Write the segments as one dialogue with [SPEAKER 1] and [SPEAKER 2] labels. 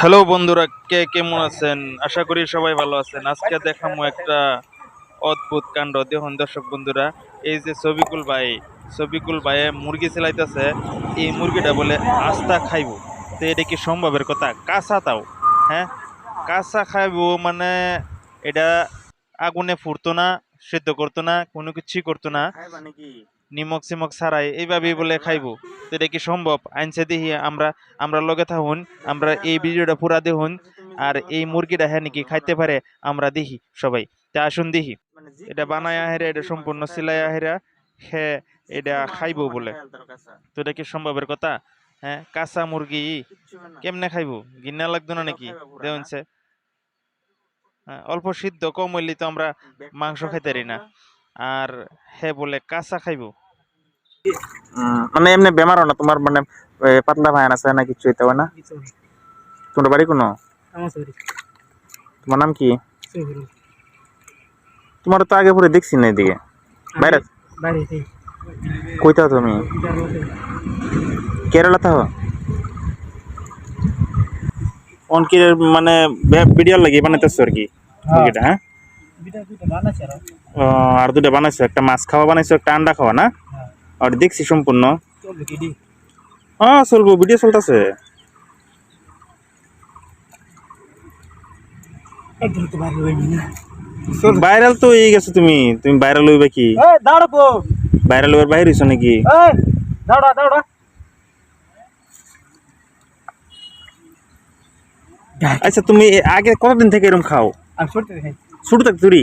[SPEAKER 1] Hello বন্ধুরা, কে কেমন আছেন? আশা করি সবাই ভালো আছেন। আজকে দেখামো একটা অদ্ভুত কাণ্ড। দেখুন দর্শক বন্ধুরা, এই যে ছবিকুল ভাই ছবিকুল ভাইয়ে মুরগি সেলাইতেছে এই মুরগিটা বলে আস্তা খাইব। তো এটা কি সম্ভবের কথা? কাঁচা তাও হ্যাঁ? কাঁচা খাইবো মানে এটা আগুনে ফুটতো না, সেদ্ধ করতো না, কোনো কিছুই করতো না। নিমক সিমক ছাড়াই এইভাবেই বলে খাইবো। তো এটা কি সম্ভব? আইনসে দেখি আমরা আমরা লগে থাকুন আমরা এই ভিডিওটা পুরা দেখুন আর এই মুরগিটা হ্যাঁ নাকি খাইতে পারে আমরা দেখি সবাই। তা আসুন দেখি এটা বানায় আহেরা এটা সম্পূর্ণ সিলাই আহেরা হ্যাঁ এটা খাইবো বলে। তো এটা কি সম্ভবের কথা? হ্যাঁ কাঁচা মুরগি কেমনে খাইবো? গিন্না লাগতো না নাকি? সে। হ্যাঁ, অল্প সিদ্ধ কম হইলে তো আমরা মাংস খাইতে না। আর হ্যাঁ বলে কাঁচা খাইবো।
[SPEAKER 2] মানে এমনি বেমারও না তোমার মানে পাতলা ভাইন আছে না কিছু হইতে না? তোমার বাড়ি কোনো? তোমার নাম কি? তোমার তো আগে পরে দেখছি না এদিকে। বাইরে? কইতাও তুমি? কেরালা থাকো অনকি মানে ভিডিও লাগি বানাইতেছো আর কি? হ্যাঁ। আর দুটা বানাইছো একটা মাছ খাওয়া বানাইছো একটা আন্ডা খাওয়া না? আর দেখছি সম্পূর্ণ। হ্যাঁ চলবো ভিডিও চলতেছে। ভাইরাল তো হয়ে গেছো তুমি। তুমি ভাইরাল হইবে কি? ভাইরাল হইবার বাইরে হইছো নাকি? আচ্ছা তুমি আগে কতদিন থেকে এরকম খাও? ছোট থাক তুরি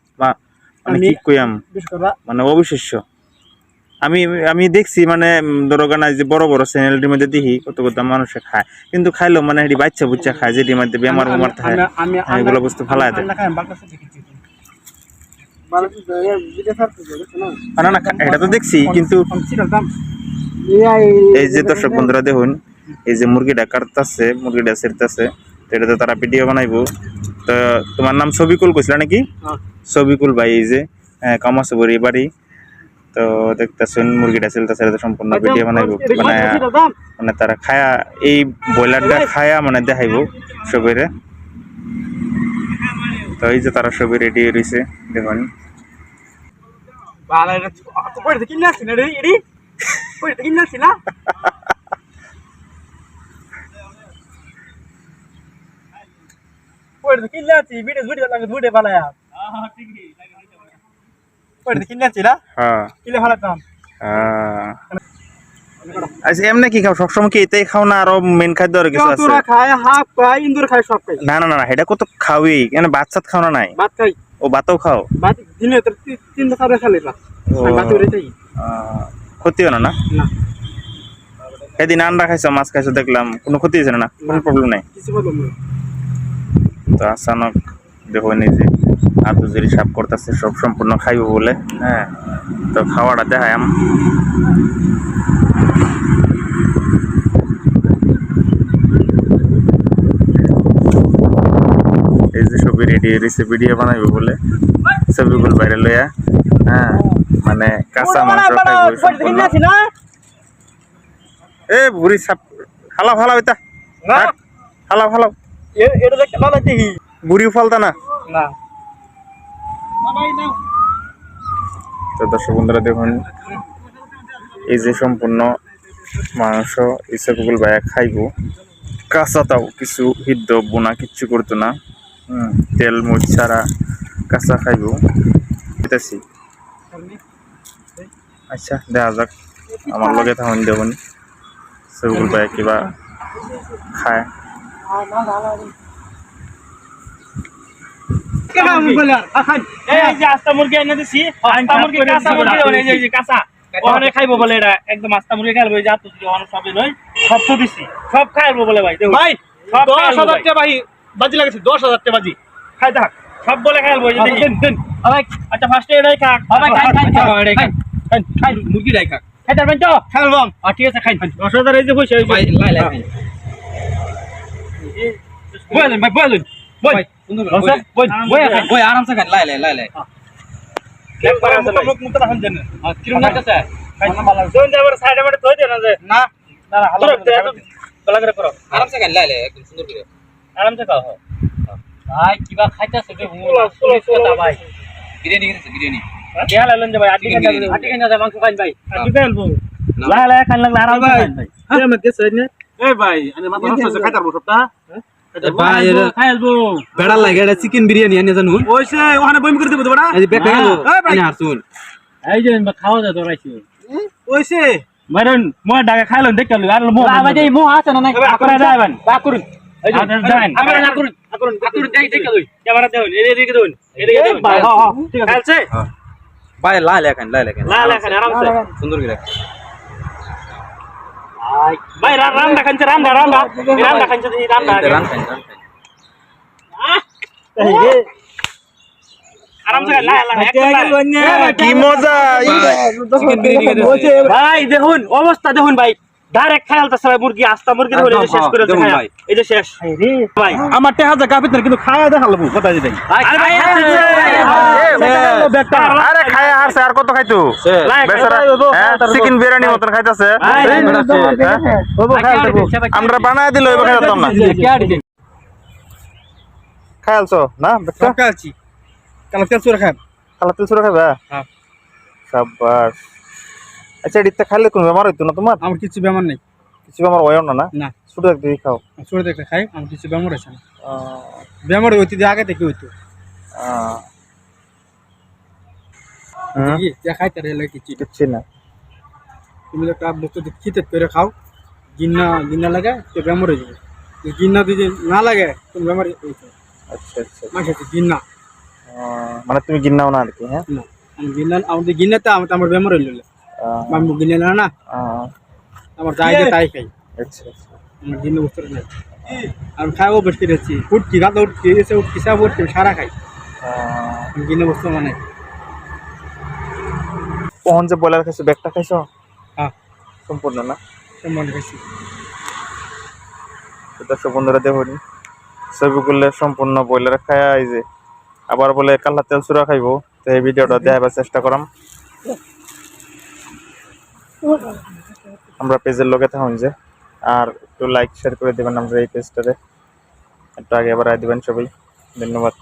[SPEAKER 2] মানে কি
[SPEAKER 3] আমি-
[SPEAKER 2] কইয়াম মানে অবিশ্বাস্য আমি আমি দেখছি মানে গানা যে বড় বড় চ্যানেলটির মধ্যে দেখি কত কত মানুষে খায়। কিন্তু খাইলেও মানে এটি বাচ্চা বুচ্চা খায় যেটির মধ্যে বেমার বেমার থাকে। এগুলো বস্তু ফালায় দেয় না। না এটা তো দেখছি কিন্তু এই যে দর্শক বন্ধুরা দেখুন এই যে মুরগিটা কাটতেছে মুরগিটা ছেড়তেছে তো এটা তো তারা ভিডিও বানাইবো। তো তোমার নাম ছবিকুল কইছিল নাকি? ছবিকুল ভাই এই যে হ্যাঁ, কামাসবরি বাড়ি তো দেখতেছেন মুরগিটা ছেলতেছে এটা তো সম্পূর্ণ ভিডিও বানাইবো। মানে মানে তারা খায়া এই ব্রয়লারটা খায়া মানে দেখাইবো সবেরে তো এই যে তারা সবে রেডি রয়েছে দেখুন। হ্যাঁ হ্যাঁ। আচ্ছা এমনি কি খাও? সবসময় কি এটাই খাও না আরও মেন খাদ্য আর কিছু আছে?
[SPEAKER 3] খায় হাফ খায় ইন্দুর খায় সব খায়।
[SPEAKER 2] না না না না, এটা কত খাওই এখানে ভাত সাত খাও না নাই?
[SPEAKER 3] ভাত খাই।
[SPEAKER 2] ও ভাতও খাও?
[SPEAKER 3] ভাত দিনে তোর তিন খাবে খালি ভাত। উড়ে যাই
[SPEAKER 2] ক্ষতি হয় না না?
[SPEAKER 3] না।
[SPEAKER 2] সেদিন আন্ডা খাইছো মাছ খাইছো দেখলাম। কোনো ক্ষতি হয়েছে না না? কোনো প্রবলেম নাই?
[SPEAKER 3] কিছু বললাম না
[SPEAKER 2] তো আচানক দেখো নিজে। যদি সাপ করতেছে সব সম্পূর্ণ খাইব বলে। হ্যাঁ। তো খাওয়াটা দেখায় আম এই যে সবই রেডি রয়েছে ভিডিও বানাইব বলে। ছবিগুলো বাইরে লইয়া হ্যাঁ মানে কাঁচা মাংস খাইব সম্পূর্ণ। এ বুড়ি সাপ হালাও হালাও এটা।
[SPEAKER 3] না।
[SPEAKER 2] হালাও হালাও।
[SPEAKER 3] এ- এটা দেখতে ভালো দেখি
[SPEAKER 2] বুড়িও না?
[SPEAKER 3] না।
[SPEAKER 2] তো দর্শক বন্ধুরা দেখুন এই যে সম্পূর্ণ মাংস ইসাকুল ভাইয়া খাইব। কাঁচা তাও কিছু হিদ্ধ বোনা কিচ্ছু করতো না। তেল মুচ ছাড়া কাঁচা খাইব। দিতেছি। আচ্ছা দেখা যাক। আমার লগে থাকুন দেখুন। সবগুল ভাইয়া কিবা খায়।
[SPEAKER 4] এই যে আস্তা মুরগি এনে দিছি আস্তা মুরগি কাঁচা মুরগি এই যে- কাঁচা। ওখানে খাইবো বলে এটা একদম আস্তা মুরগি খাইবো এই যে আত্ম সবই নয় সব তো দিছি। সব খাইবো বলে ভাই দেখো
[SPEAKER 3] ভাই
[SPEAKER 4] সব
[SPEAKER 3] দশ হাজার টাকা বাহি বাজি লাগেছে দশ হাজার টাকা বাজি।
[SPEAKER 4] খাই থাক সব বলে যে দেখি।
[SPEAKER 5] দেন দেন। আবাই
[SPEAKER 4] আচ্ছা ফার্স্টে এটাই খাক।
[SPEAKER 5] খাই খাই
[SPEAKER 4] আচ্ছা,
[SPEAKER 5] খাই
[SPEAKER 4] এটাই খাক।
[SPEAKER 5] খাই। খাই মুরগি রাই খাক। খাই তারবেন তো
[SPEAKER 3] খেলবাম
[SPEAKER 5] আর ঠিক আছে খাই
[SPEAKER 4] দশ হাজার এই যে পয়সা
[SPEAKER 5] ভাই লাই লাই বলেন ভাই বলেন
[SPEAKER 4] বসে,
[SPEAKER 5] বই
[SPEAKER 4] বই,
[SPEAKER 5] বই খাই বই আরাম সে খাই লাই লাই লাই লাই।
[SPEAKER 4] একবারে মুখ- মুখ মুখটা রাখুন যেন।
[SPEAKER 5] কিরম লাগতেছে
[SPEAKER 4] ধরুন যে আবার side এ মাঠে থই দেন না
[SPEAKER 5] না।
[SPEAKER 4] না, না, হালা করে এত গলা করে করো।
[SPEAKER 5] আরাম সে লাই লাই একদম সুন্দর করে।
[SPEAKER 4] আরামসে খাও, হ্যাঁ।
[SPEAKER 5] ভাই কিবা খাইতাছে
[SPEAKER 4] পোলাও।
[SPEAKER 5] ভাই। বিরিয়ানি খেতেছে বিরিয়ানি।
[SPEAKER 4] দেয়া লাইলেন যে ভাই, খান যাবে।
[SPEAKER 5] আটি কেন যায় মাংস খাই ভাই।
[SPEAKER 4] আড্ডি খাইলবো। লাই লাই খান লাগলে আরামসে খান ভাই।
[SPEAKER 3] এই ভাই। আমি মাথা খাইতার
[SPEAKER 5] ভাই খাইলবো
[SPEAKER 6] বেড়ার লাগে এটা চিকেন বিরিয়ানি এনে জানুন
[SPEAKER 3] ওইসে ওখানে বমি করে দেবো তোমরা
[SPEAKER 6] এই বেটা গেল
[SPEAKER 3] এই
[SPEAKER 6] হারছুন
[SPEAKER 5] এই যে খাওয়া যায় দরাইছি
[SPEAKER 3] ওইসে
[SPEAKER 4] মারুন, মই ডাকে খাইলাম, দেখে লই, আর মো-
[SPEAKER 5] বাবা যে মো আছে না নাই
[SPEAKER 4] এবার যাবেন।
[SPEAKER 5] বা করুন যে। আমরা না করুন করুন করুন দেই দেই কই
[SPEAKER 4] ক্যামেরা দেউন, এদিকে দেউন, এদিকে দেউন।
[SPEAKER 3] হ্যাঁ, হ্যাঁ, ঠিক আছে।
[SPEAKER 6] ভাই লাই লেখান লাই লেখান
[SPEAKER 4] লাই লাই আরামসে।
[SPEAKER 6] সুন্দর করে
[SPEAKER 4] ভাই, রা- রান্দা খাইছে, রান্দা, রান্দা। এই রান্দা খাইছে, এই রান্দা আগে।
[SPEAKER 6] রান খান রান খান
[SPEAKER 4] আরামসে খান, লাই, লাই, একদম লাই।
[SPEAKER 2] কি মজা
[SPEAKER 6] খেতে
[SPEAKER 4] ভাই দেখুন অবস্থা দেখুন ভাই। ডাইরেক্ট খাই আলতাছে ভাই মুরগি আস্তা মুরগি দেখুন এই যে শেষ করে
[SPEAKER 6] দেখুন ভাই।
[SPEAKER 4] এই যে শেষ। ভাই।
[SPEAKER 3] আমার টেহা জায়গা ভিতরে কিন্তু খাওয়া দেখাল কথা দিতে।
[SPEAKER 4] আরে ভাই
[SPEAKER 2] আরে খায় হারছে আর কত খাইতো? বেচারা চিকেন বিরিয়ানি মতন খাইতেছে। আমরা বানায় দিল এবার খাইতাম না। বেটা
[SPEAKER 3] কাল তেল
[SPEAKER 2] সুরা খাবে
[SPEAKER 3] হ্যাঁ।
[SPEAKER 2] আচ্ছা এডিতে খাইলে কোন বেমার হইতো না তোমার?
[SPEAKER 3] আমার কিছু বেমার নেই।
[SPEAKER 2] কিছু বেমার হয় না? না। শুধু একদিন খাও।
[SPEAKER 3] ছোট দেখে খাই আমার কিছু বেমার আছে না। বেমার হইতে আগে থেকে হইতো।
[SPEAKER 2] আহ।
[SPEAKER 3] কি? যা খাই তার হলে কিছু
[SPEAKER 2] কিচ্ছু না।
[SPEAKER 3] তুমি একটা বস্তু খিতে করে খাও। গিন্না গিন্না লাগে তো বেমার হয়ে যাবে। গিন্না যদি না লাগে তুমি বেমার হইতো
[SPEAKER 2] আচ্ছা আচ্ছা।
[SPEAKER 3] মাস গিন্না।
[SPEAKER 2] মানে তুমি গিন্নাও না আর কি হ্যাঁ?
[SPEAKER 3] না। আমি গিন্না আমাদের গিন্নাতে আমার আমার বেমার হইল। আমি গিন্না না? না আমার যাই দিয়ে তাই খাই।
[SPEAKER 2] আচ্ছা আচ্ছা।
[SPEAKER 3] আমার গিন্না বুঝতে নাই। আমি খাইও বেশ উঠছি রাত এসে সব সারা খাই। বুঝতে মানে
[SPEAKER 2] কখন যে ব্রয়লার খাইছো ব্যাগটা খাইছো?
[SPEAKER 3] হ্যাঁ।
[SPEAKER 2] সম্পূর্ণ না?
[SPEAKER 3] মনে খাইছি।
[SPEAKER 2] দর্শক বন্ধুরা দেখুন। ছবি করলে সম্পূর্ণ ব্রয়লার খায় এই যে আবার বলে কাল্লা তেল চুরা খাইবো। তো এই ভিডিওটা দেখাবার চেষ্টা করাম। আমরা পেজের লোকে থাকুন যে। আর একটু লাইক শেয়ার করে দেবেন আমরা এই পেজটাতে একটু আগে আবার আয় দেবেন সবাই। ধন্যবাদ।